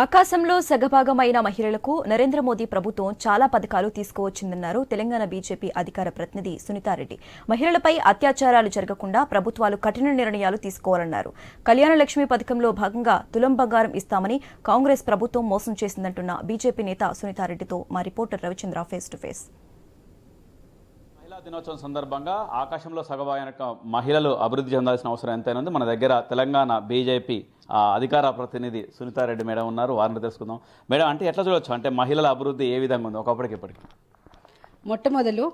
ఆకాశంలో సగభాగమైన మహిళలకు నరేంద్ర మోదీ ప్రభుత్వం చాలా పథకాలు తీసుకువచ్చిందన్నారు తెలంగాణ బీజేపీ అధికార ప్రతినిధి సునీతారెడ్డి. మహిళలపై అత్యాచారాలు జరగకుండా ప్రభుత్వాలు కఠిన నిర్ణయాలు తీసుకోవాలన్నారు. కళ్యాణలక్ష్మి పథకంలో భాగంగా తులం బంగారం ఇస్తామని కాంగ్రెస్ ప్రభుత్వం మోసం చేసిందంటున్న బీజేపీ నేత సునీతారెడ్డితో మా reporter Ravichandra face to face. దినోత్సవం సందర్భంగా ఆకాశంలో సగభాగం మహిళలు అభివృద్ధి చెందాల్సిన అవసరం ఎంతైనా ఉంది. మన దగ్గర తెలంగాణ బీజేపీ అధికార ప్రతినిధి సునీతారెడ్డి మేడం ఉన్నారు. వారిని తెలుసుకుందాం. మేడం అంటే ఎట్లా చూడొచ్చు? అంటే మహిళల అభివృద్ధి ఏ విధంగా ఉంది? ఒకప్పటికి ఇప్పటికి. మొట్టమొదలు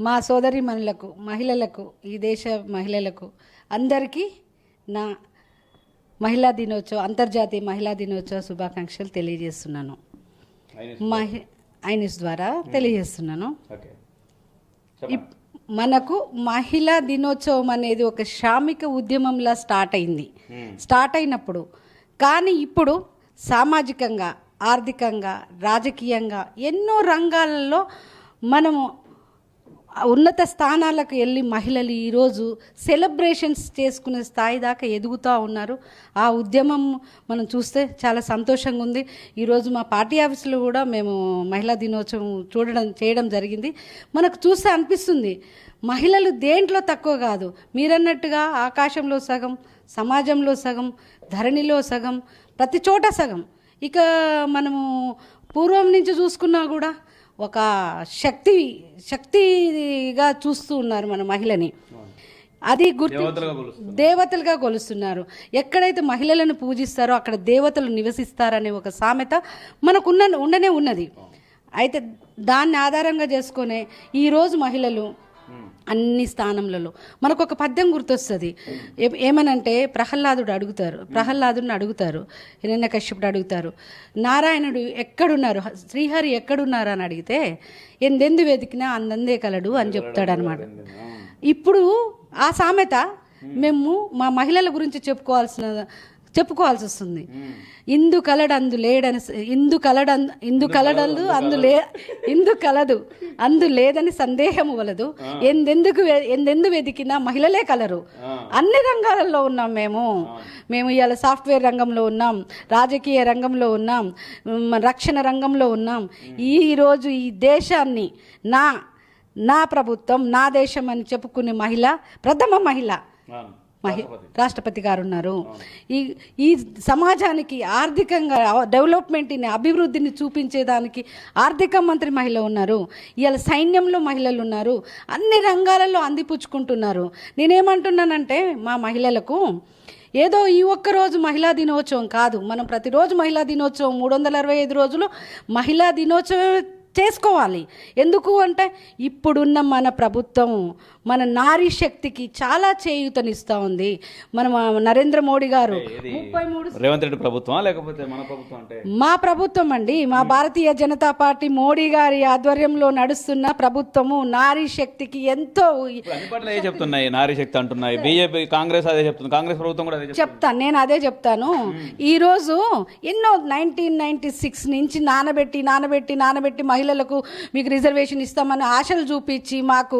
మా సోదరిమణులకు మహిళలకు ఈ దేశ మహిళలకు అందరికీ నా మహిళా దినోత్సవ అంతర్జాతీయ మహిళా దినోత్సవ శుభాకాంక్షలు తెలియజేస్తున్నాను. మహి ఐనిస్ ద్వారా తెలియజేస్తున్నాను. ఓకే. మనకు మహిళా దినోత్సవం అనేది ఒక శ్రామిక ఉద్యమంలా స్టార్ట్ అయింది. స్టార్ట్ అయినప్పుడు. కానీ ఇప్పుడు సామాజికంగా ఆర్థికంగా రాజకీయంగా ఎన్నో రంగాలలో మనము ఉన్నత స్థానాలకు వెళ్ళి మహిళలు ఈరోజు సెలబ్రేషన్స్ చేసుకునే స్థాయి దాకా ఎదుగుతూ ఉన్నారు. ఆ ఉద్యమం మనం చూస్తే చాలా సంతోషంగా ఉంది. ఈరోజు మా పార్టీ ఆఫీసులో కూడా మేము మహిళా దినోత్సవం చూడడం చేయడం జరిగింది. మనకు చూస్తే అనిపిస్తుంది మహిళలు దేంట్లో తక్కువ కాదు. మీరన్నట్టుగా ఆకాశంలో సగం సమాజంలో సగం ధరణిలో సగం ప్రతి చోట సగం. ఇక మనము పూర్వం నుంచి చూసుకున్నా కూడా ఒక శక్తి శక్తిగా చూస్తూ ఉన్నారు మన మహిళని. అది గుర్తు దేవతలుగా కొలుస్తున్నారు. ఎక్కడైతే మహిళలను పూజిస్తారో అక్కడ దేవతలు నివసిస్తారనే ఒక సామెత మనకున్న ఉండనే ఉన్నది. అయితే దాన్ని ఆధారంగా చేసుకునే ఈరోజు మహిళలు అన్ని స్థానములలో. మనకు ఒక పద్యం గుర్తొస్తుంది. ఏమనంటే ప్రహ్లాదుడు అడుగుతారు. ప్రహ్లాదుడిని అడుగుతారు. హిరణ్యకశ్యపుడు అడుగుతారు. నారాయణుడు ఎక్కడున్నారు? శ్రీహరి ఎక్కడున్నారు? అని అడిగితే ఎందెందు వెతికినా అందందే కలడు అని చెప్తాడు అనమాట ఇప్పుడు ఆ సామెత మేము మా మహిళల గురించి చెప్పుకోవాల్సిన చెప్పుకోవాల్సి వస్తుంది ఇందు కలడు అందు లేడని ఇందు కలడు అందు ఇందు కలడందు అందు లే ఇందు కలదు అందు లేదని సందేహము వలదు. ఎందెందుకు ఎందెందు వెతికినా మహిళలే కలరు. అన్ని రంగాలలో ఉన్నాం మేము. మేము ఇవాళ సాఫ్ట్వేర్ రంగంలో ఉన్నాం రాజకీయ రంగంలో ఉన్నాం రక్షణ రంగంలో ఉన్నాం. ఈ రోజు ఈ దేశాన్ని నా నా ప్రభుత్వం నా దేశం అని చెప్పుకునే మహిళ ప్రథమ మహిళ. మహి రాష్ట్రపతి. గారు ఉన్నారు ఈ ఈ సమాజానికి ఆర్థికంగా డెవలప్మెంట్ని అభివృద్ధిని చూపించేదానికి ఆర్థిక మంత్రి మహిళ ఉన్నారు. ఇవాళ సైన్యంలో మహిళలు ఉన్నారు. అన్ని రంగాలలో అందిపుచ్చుకుంటున్నారు. నేనేమంటున్నానంటే మా మహిళలకు ఏదో ఈ ఒక్క రోజు మహిళా దినోత్సవం కాదు. మనం ప్రతిరోజు మహిళా దినోత్సవం మూడు వందల అరవై ఐదు రోజులు మహిళా దినోత్సవం చేసుకోవాలి. ఎందుకు అంటే ఇప్పుడున్న మన ప్రభుత్వం మన నారీ శక్తికి చాలా చేయూతనిస్తూ ఉంది. మన నరేంద్ర మోడీ గారు ముప్పై మూడు రేవంత్ రెడ్డి ప్రభుత్వం లేకపోతే మన ప్రభుత్వం అంటే? మా ప్రభుత్వం అండి. మా భారతీయ జనతా పార్టీ మోడీ గారి ఆధ్వర్యంలో నడుస్తున్న ప్రభుత్వము నారీ శక్తికి ఎంతో చెప్తున్నాయి నారీ శక్తి అంటున్నాయి. బీజేపీ కాంగ్రెస్ అదే చెప్తుంది. కాంగ్రెస్ ప్రభుత్వం కూడా చెప్తాను నేను అదే చెప్తాను. ఈరోజు ఎన్నో నైన్టీన్ నైన్టీ సిక్స్ నుంచి నానబెట్టి నానబెట్టి నానబెట్టి మహిళలకు మీకు రిజర్వేషన్ ఇస్తామని ఆశలు చూపించి మాకు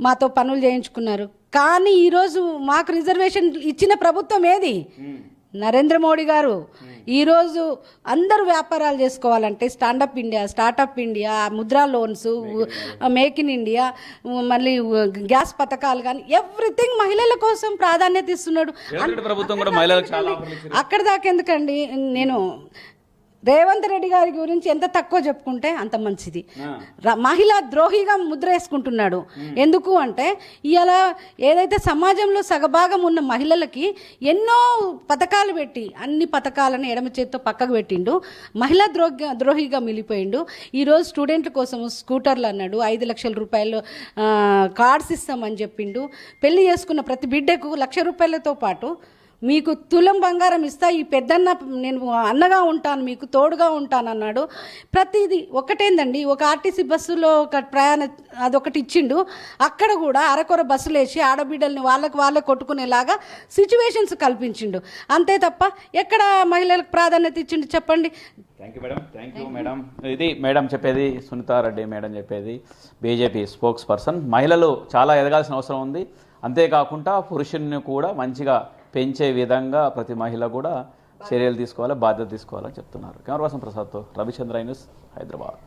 మాతో పనులు చేయించుకున్నారు. కానీ ఈరోజు మాకు రిజర్వేషన్ ఇచ్చిన ప్రభుత్వం ఏది? నరేంద్ర మోడీ గారు. ఈరోజు అందరూ వ్యాపారాలు చేసుకోవాలంటే stand up India startup India Mudra loans make in India మళ్ళీ గ్యాస్ పథకాలు కానీ ఎవ్రీథింగ్ మహిళల కోసం ప్రాధాన్యత ఇస్తున్నాడు. అక్కడ దాకా ఎందుకండి? నేను రేవంత్ రెడ్డి గారి గురించి ఎంత తక్కువ చెప్పుకుంటే అంత మంచిది. మహిళా ద్రోహిగా ముద్ర వేసుకుంటున్నాడు. ఎందుకు అంటే ఇవాళ ఏదైతే సమాజంలో సగభాగం ఉన్న మహిళలకి ఎన్నో పథకాలు పెట్టి అన్ని పథకాలను ఎడమ చేత్తో పక్కకు పెట్టిండు. మహిళా ద్రోహి ద్రోహిగా మిలిపోయిండు ఈరోజు స్టూడెంట్ల కోసం స్కూటర్లు అన్నాడు. ఐదు లక్షల రూపాయలు కార్డ్స్ ఇస్తామని చెప్పిండు. పెళ్ళి చేసుకున్న ప్రతి బిడ్డకు లక్ష రూపాయలతో పాటు మీకు తులం బంగారం ఇస్తా ఈ పెద్దన్న నేను అన్నగా ఉంటాను మీకు తోడుగా ఉంటాను అన్నాడు. ప్రతిదీ ఒకటేందండి ఒక ఆర్టీసీ బస్సులో ఒక ప్రయాణ అదొకటి ఇచ్చిండు. అక్కడ కూడా అరకొర బస్సులు వేసి ఆడబిడ్డల్ని వాళ్ళకి వాళ్ళే కొట్టుకునేలాగా సిచ్యువేషన్స్ కల్పించిండు. అంతే తప్ప ఎక్కడ మహిళలకు ప్రాధాన్యత ఇచ్చిండు చెప్పండి? Thank you madam thank you madam ఇది మేడం చెప్పేది సునీతారెడ్డి మేడం చెప్పేది బీజేపీ స్పోక్స్ పర్సన్ మహిళలు చాలా ఎదగాల్సిన అవసరం ఉంది. అంతేకాకుండా పురుషుల్ని కూడా మంచిగా పెంచే విధంగా ప్రతి మహిళ కూడా చర్యలు తీసుకోవాలి బాధ్యత తీసుకోవాలని చెప్తున్నారు. కెమెరా పర్సన్ ప్రసాద్తో రవిచంద్ర న్యూస్ హైదరాబాద్.